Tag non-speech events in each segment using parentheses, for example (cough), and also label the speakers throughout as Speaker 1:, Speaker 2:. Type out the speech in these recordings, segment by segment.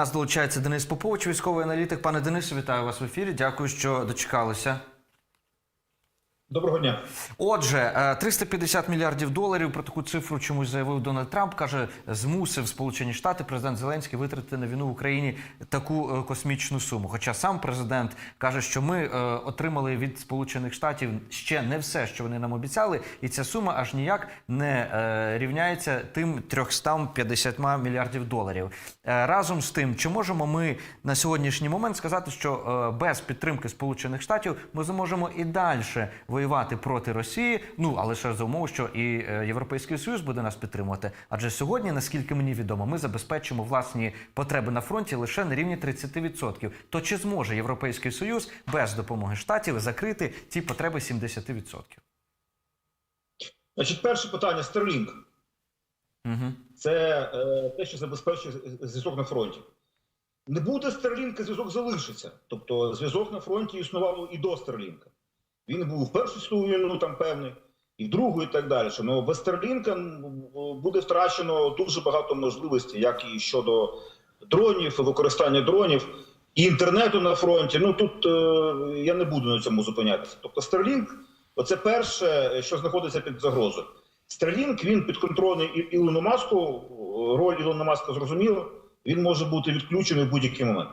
Speaker 1: нас долучається Денис Попович, військовий аналітик. Пане Денису, вітаю вас в ефірі. Дякую, що дочекалися.
Speaker 2: Доброго дня.
Speaker 1: Отже, е, 350 мільярдів доларів про таку цифру чомусь заявив Дональд Трамп. каже, змусив Сполучені Штати президент Зеленський витратити на війну в Україні таку е, космічну суму. Хоча сам президент каже, що ми е, отримали від Сполучених Штатів ще не все, що вони нам обіцяли, і ця сума аж ніяк не е, рівняється тим 350 мільярдів доларів. Е, разом з тим, чи можемо ми на сьогоднішній момент сказати, що е, без підтримки Сполучених Штатів ми зможемо і далі воювати проти Росії? Ну але ще за умови, що і е, Європейський Союз буде нас підтримувати. Адже сьогодні, наскільки мені відомо, ми забезпечимо власні потреби на фронті лише на рівні 30%. То чи зможе Європейський Союз без допомоги штатів закрити ці потреби 70%?
Speaker 2: Значить, перше питання Starlink.
Speaker 1: Угу.
Speaker 2: Це е, те, що забезпечує зв'язок на фронті. Не буде Starlink, зв'язок залишиться. Тобто зв'язок на фронті існував і до Starlink. Він був в першу світову війну, там певний, і в другу, і так далі. Ну без Starlink буде втрачено дуже багато можливостей, як і щодо дронів, використання дронів, і інтернету на фронті. Ну тут е, я не буду на цьому зупинятися. Тобто, Starlink – оце перше, що знаходиться під загрозою. Starlink, він підконтрольний Ілону Маску. Роль Ілона Маска зрозуміла. Він може бути відключений в будь-який момент.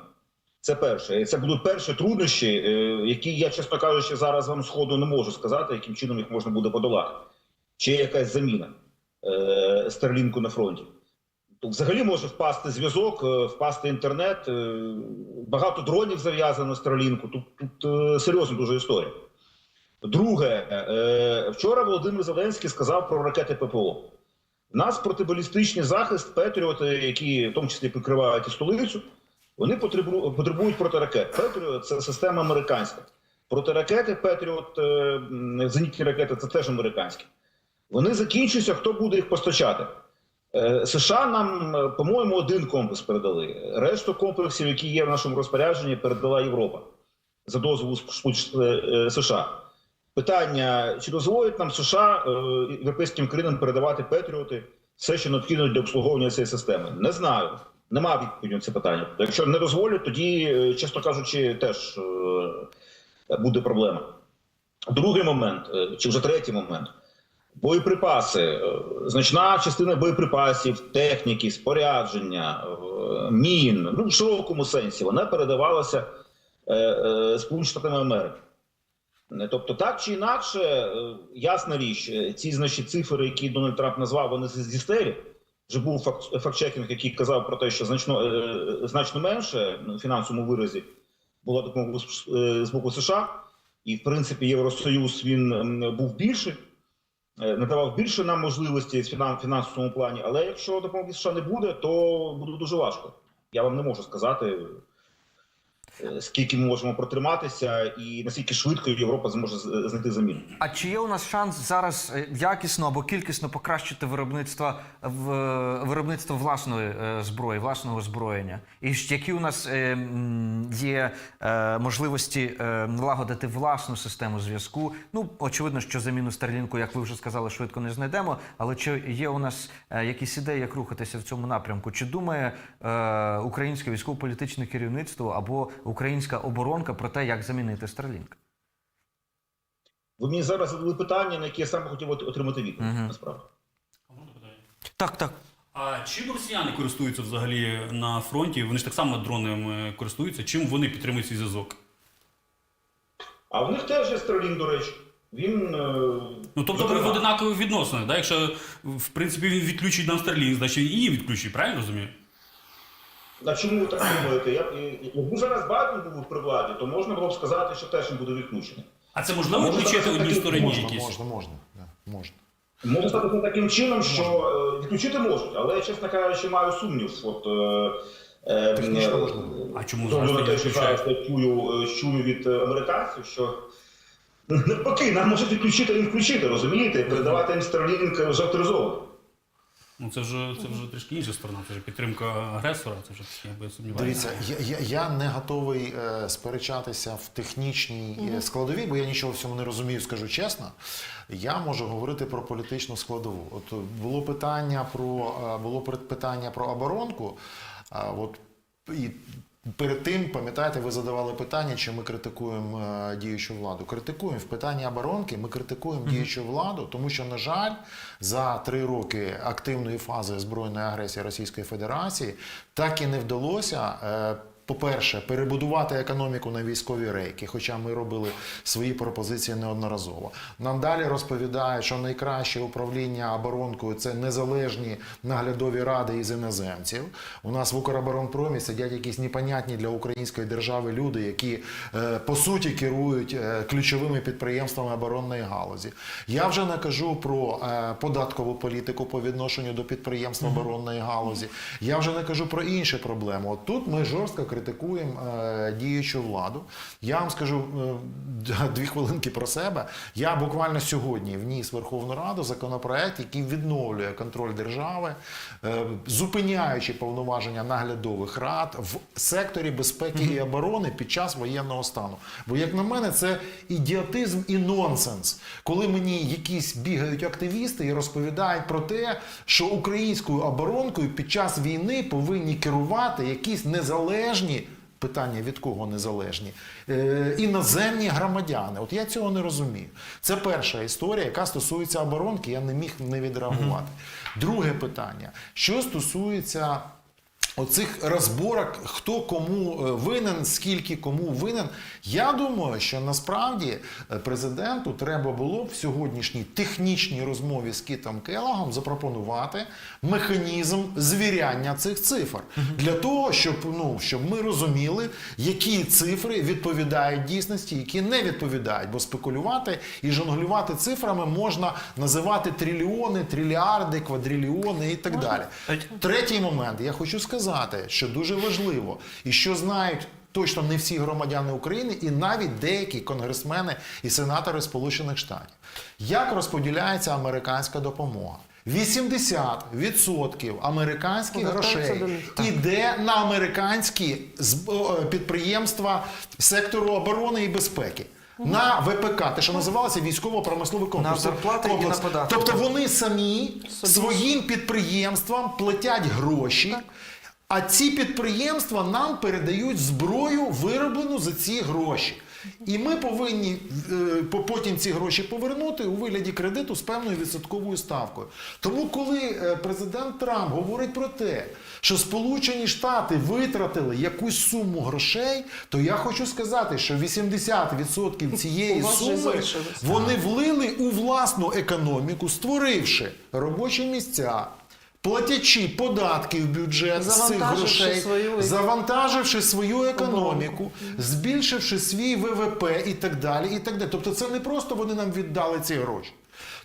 Speaker 2: Це перше. Це будуть перші труднощі, е, які я, чесно кажучи, зараз вам сходу не можу сказати, яким чином їх можна буде подолати. Чи є якась заміна е, Старлінку на фронті. Взагалі може впасти зв'язок, е, впасти інтернет. Багато дронів зав'язано Старлінку. Тут, тут серйозна дуже історія. Друге, вчора Володимир Зеленський сказав про ракети ППО. У нас протибалістичний захист Петріоти, які в тому числі прикривають і столицю, вони потребують протиракет. Петріот це система американська. Протиракети Петріот, е, зенітні ракети це теж американські. Вони закінчуються, хто буде їх постачати. Е, США нам, е, по-моєму, один комплекс передали. Решту комплексів, які є в нашому розпорядженні, передала Європа за дозволу США. Питання: чи дозволять нам США європейським країнам передавати Петріоти все, що необхідно для обслуговування цієї системи? Не знаю. Нема відповіді на це питання. Якщо не дозволять, тоді, е, чесно кажучи, теж е, буде проблема. Другий момент, е, чи вже третій момент. Боєприпаси, значна частина боєприпасів, техніки, спорядження, мін, ну в широкому сенсі, вона передавалася Сполученими Америки. Тобто, так чи інакше, ясна річ, ці значить, цифри, які Дональд Трамп назвав, вони зі стелі. Вже був факт- фактчекінг, який казав про те, що значно, е, значно менше в фінансовому виразі була допомога з- е, боку США, і в принципі Євросоюз він був більший, е, надавав більше нам можливості в фінан- фінансовому плані. Але якщо допомоги США не буде, то буде дуже важко. Я вам не можу сказати, е, скільки ми можемо протриматися, і наскільки швидко Європа зможе знайти заміну.
Speaker 1: А чи є у нас шанс зараз е, якісно або кількісно покращити виробництво в виробництво власної е, зброї, власного озброєння? І які у нас е, є е, можливості е, налагодити власну систему зв'язку? Ну очевидно, що заміну Старлінку, як ви вже сказали, швидко не знайдемо. Але чи є у нас е, якісь ідеї, як рухатися в цьому напрямку? Чи думає е, українське військово-політичне керівництво або українська оборонка про те, як замінити Старлінк?
Speaker 2: Ви мені зараз задали питання, на які я сам хотів отримати відповідь.
Speaker 1: Мгм.
Speaker 2: Насправді.
Speaker 1: Так, так.
Speaker 3: А чим росіяни користуються взагалі на фронті? Вони ж так само дронами користуються. Чим вони підтримують свій зв'язок?
Speaker 2: А в них теж є Starlink, до речі. Він е,
Speaker 3: Ну тобто ви в
Speaker 2: зокрема,
Speaker 3: одинакових відносинах, да? якщо в принципі він відключить нам Starlink, значить і її відключить, правильно розумію?
Speaker 2: А чому ви так думаєте? Я, якби зараз Байден був при владі, то можна було б сказати, що теж він буде відключений.
Speaker 3: А це
Speaker 2: А
Speaker 3: можливо
Speaker 2: може,
Speaker 3: відключити
Speaker 2: зараз
Speaker 3: одній стороні
Speaker 4: Можна,
Speaker 3: якісь?
Speaker 4: можна, можна. Да, можна.
Speaker 2: Може стати таким чином, що е, відключити можуть, але я, чесно кажучи, маю сумнів. От, е, е,
Speaker 4: Технічно
Speaker 2: е.
Speaker 3: А чому зараз
Speaker 2: на те, що зараз я чую, е, чую від американців, що навпаки, нам можуть відключити і включити, розумієте? І передавати їм Starlink вже авторизовано.
Speaker 3: Ну це вже це вже трішки інша сторона, це вже підтримка агресора, це вже таке, я сумніваюся.
Speaker 4: Дивіться, я, я, я не готовий е, сперечатися в технічній е, складовій, бо я нічого в цьому не розумію, скажу чесно. Я можу говорити про політичну складову. От е, було питання про е, було питання про оборонку. А от І перед тим, пам'ятаєте, ви задавали питання, чи ми критикуємо е, діючу владу. Критикуємо в питанні оборонки. Ми критикуємо діючу владу, тому що, на жаль, за три роки активної фази збройної агресії Російської Федерації так і не вдалося. е, По-перше, перебудувати економіку на військові рейки, хоча ми робили свої пропозиції неодноразово. Нам далі розповідають, що найкраще управління оборонкою це незалежні наглядові ради із іноземців. У нас в Укроборонпромі сидять якісь непонятні для української держави люди, які е, по суті керують е, ключовими підприємствами оборонної галузі. Я вже не кажу про е, податкову політику по відношенню до підприємств оборонної галузі. Я вже не кажу про інші проблеми. От тут ми жорстко критикуємо е, діючу владу. Я вам скажу е, (laughs) дві хвилинки про себе. Я буквально сьогодні вніс в Верховну Раду законопроект, який відновлює контроль держави, е, зупиняючи повноваження наглядових рад в секторі безпеки і оборони під час воєнного стану. Бо, як на мене, це ідіотизм і нонсенс, коли мені якісь бігають активісти і розповідають про те, що українською оборонкою під час війни повинні керувати якісь незалежні. Питання від кого незалежні е, іноземні громадяни. От я цього не розумію. Це перша історія, яка стосується оборонки. Я не міг не відреагувати. Друге питання, що стосується оцих розборок, хто кому е, винен, скільки кому винен. Я думаю, що насправді е, президенту треба було в сьогоднішній технічній розмові з Кітом Келлагом запропонувати механізм звіряння цих цифр для того, щоб ну щоб ми розуміли, які цифри відповідають дійсності, які не відповідають. Бо спекулювати і жонглювати цифрами можна називати трильйони, трильярди, квадрильйони і так далі. Третій момент я хочу сказати, що дуже важливо, і що знають. Точно не всі громадяни України і навіть деякі конгресмени і сенатори Сполучених Штатів. Як розподіляється американська допомога? 80% американських грошей іде на американські підприємства сектору оборони і безпеки. На ВПК, те, що називалося військово-промисловий комплекс.
Speaker 1: На зарплати і на податки.
Speaker 4: Тобто вони самі своїм підприємствам платять гроші. А ці підприємства нам передають зброю, вироблену за ці гроші. І ми повинні е, потім ці гроші повернути у вигляді кредиту з певною відсотковою ставкою. Тому, коли е, президент Трамп говорить про те, що Сполучені Штати витратили якусь суму грошей, то я хочу сказати, що 80% цієї суми вони влили у власну економіку, створивши робочі місця. Платячи податки в бюджет з цих грошей,
Speaker 5: свою-
Speaker 4: завантаживши свою економіку, збільшивши свій ВВП і так далі. і так далі. Тобто це не просто вони нам віддали ці гроші.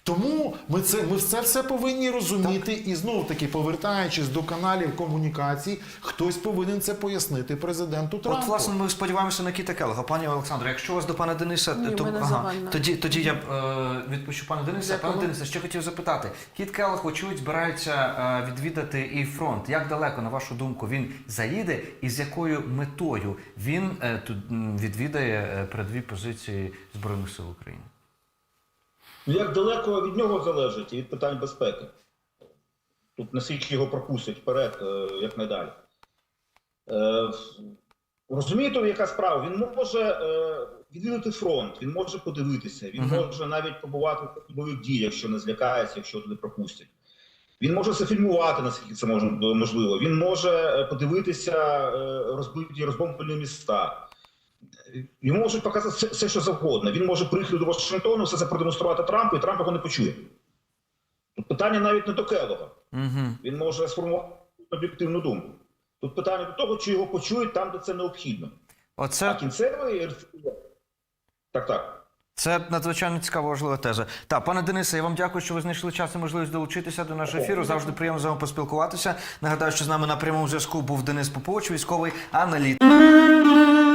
Speaker 4: Тому ми це, ми це все повинні розуміти і знову таки, повертаючись до каналів комунікацій, хтось повинен це пояснити президенту Трампу.
Speaker 1: От, власне, ми сподіваємося на Кіта Келлога. Пані Олександре, якщо у вас до пана Дениса,
Speaker 5: Ні,
Speaker 1: то
Speaker 5: загальна.
Speaker 1: тоді, тоді я е, відпущу пана Дениса. Пане Денисе, ще хотів запитати. Кіт Келлог, очевидь, збирається е, відвідати і фронт. Як далеко, на вашу думку, він заїде і з якою метою він е, тут відвідає е, передові позиції Збройних сил України?
Speaker 2: Ну, як далеко від нього залежить і від питань безпеки. Тут наскільки його пропустять вперед, е, як надалі. Е, розумієте, яка справа? Він може е, відвідати фронт, він може подивитися, він
Speaker 1: Мгм.
Speaker 2: може навіть побувати в бойових діях, якщо не злякається, якщо туди пропустять. Він може зафільмувати, наскільки це можливо. Він може подивитися розбиті розбомблені міста. Йому можуть показати все, все, що завгодно. Він може приїхати до Вашингтону, все це продемонструвати Трампу, і Трамп його не почує. Тут питання навіть не до Келлога.
Speaker 1: Угу.
Speaker 2: Він може сформувати об'єктивну думку. Тут питання до того, чи його почують там, де це необхідно. А
Speaker 1: Оце
Speaker 2: кінцевий так, так.
Speaker 1: Це надзвичайно цікава важлива теза. Так, пане Денисе, я вам дякую, що ви знайшли час і можливість долучитися до нашого ефіру. Завжди приємно з вами поспілкуватися. Нагадаю, що з нами на прямому зв'язку був Денис Попович, військовий аналітик.